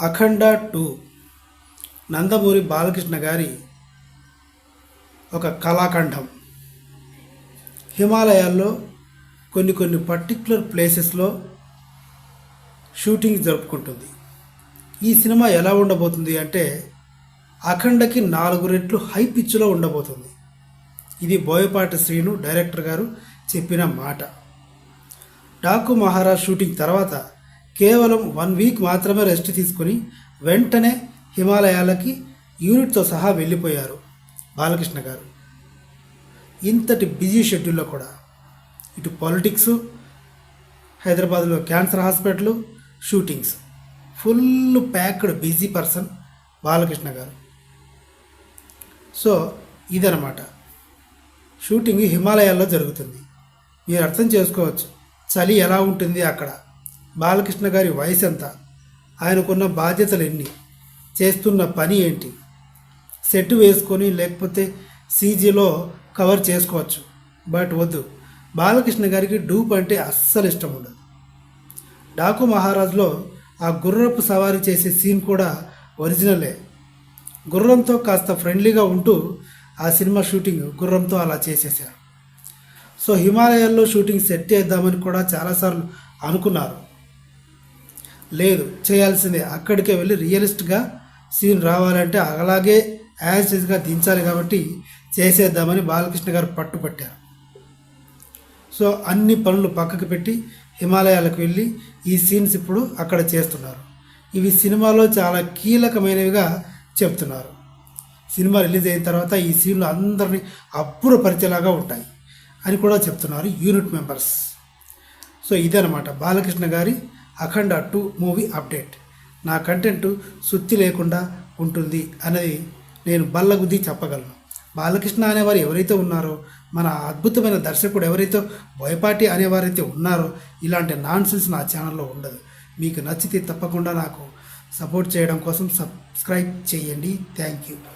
అఖండ two. Nandamuri Balakrishna గారి ఒక కళాఖండం. హిమాలయాల్లో కొన్ని కొన్ని పర్టిక్యులర్ ప్లేసెస్లో షూటింగ్ జరుపుకుంటుంది. ఈ సినిమా ఎలా ఉండబోతుంది అంటే అఖండకి నాలుగు రెట్లు హై పిచ్లో ఉండబోతుంది. ఇది బోయపాటి శ్రీను డైరెక్టర్ గారు చెప్పిన మాట. డాకు మహారాజ్ షూటింగ్ తర్వాత కేవలం వన్ వీక్ మాత్రమే రెస్ట్ తీసుకొని వెంటనే హిమాలయాలకి యూనిట్తో సహా వెళ్ళిపోయారు బాలకృష్ణ గారు. ఇంతటి బిజీ షెడ్యూల్లో కూడా ఇటు పాలిటిక్స్ హైదరాబాద్లో cancer hospital shootings full packed busy person Balakrishna garu. So ఇదనమాట షూటింగ్ హిమాలయాల్లో జరుగుతుంది. మీరు అర్థం చేసుకోవచ్చు చలి ఎలా ఉంటుంది అక్కడ? బాలకృష్ణ గారి వయసు ఎంత ఆయనకున్న బాధ్యతలు ఎన్ని చేస్తున్న పని ఏంటి? సెట్ వేసుకొని లేకపోతే సీజీలో కవర్ చేసుకోవచ్చు. బట్ వద్దు. బాలకృష్ణ గారికి డూప్ అంటే అస్సలు ఇష్టం ఉండదు. డాకు మహారాజ్లో ఆ గుర్రపు సవారీ చేసే సీన్ కూడా ఒరిజినలే. గుర్రంతో కాస్త ఫ్రెండ్లీగా ఉంటూ ఆ సినిమా షూటింగ్ గుర్రంతో అలా చేసేసారు సో హిమాలయాల్లో షూటింగ్ సెట్ చేద్దామని కూడా చాలాసార్లు అనుకున్నారు. లేదు. చేయాల్సిందే. అక్కడికే వెళ్ళి రియలిస్ట్గా సీన్ రావాలంటే అలాగే యాజ్ దించాలి కాబట్టి చేసేద్దామని బాలకృష్ణ గారు పట్టుపట్టారు. సో అన్ని పనులు పక్కకు పెట్టి హిమాలయాలకు వెళ్ళి ఈ సీన్స్ ఇప్పుడు అక్కడ చేస్తున్నారు. ఇవి సినిమాలో చాలా కీలకమైనవిగా చెప్తున్నారు. సినిమా రిలీజ్ అయిన తర్వాత ఈ సీన్లు అందరినీ అబ్బురపరిచేలాగా ఉంటాయి అని కూడా చెప్తున్నారు యూనిట్ మెంబర్స్. సో ఇదనమాట బాలకృష్ణ గారి అఖండ టూ మూవీ అప్డేట్. నా కంటెంట్ సుత్తి లేకుండా ఉంటుంది అనేది నేను బల్లగుద్ది చెప్పగలను. బాలకృష్ణ అనేవారు ఎవరైతే ఉన్నారో మన అద్భుతమైన దర్శకుడు ఎవరైతే బోయపాటి అనేవారైతే ఉన్నారో ఇలాంటి నాన్సెన్స్ నా ఛానల్లో ఉండదు. మీకు నచ్చితే తప్పకుండా నాకు సపోర్ట్ చేయడం కోసం సబ్స్క్రైబ్ చేయండి. Thank you.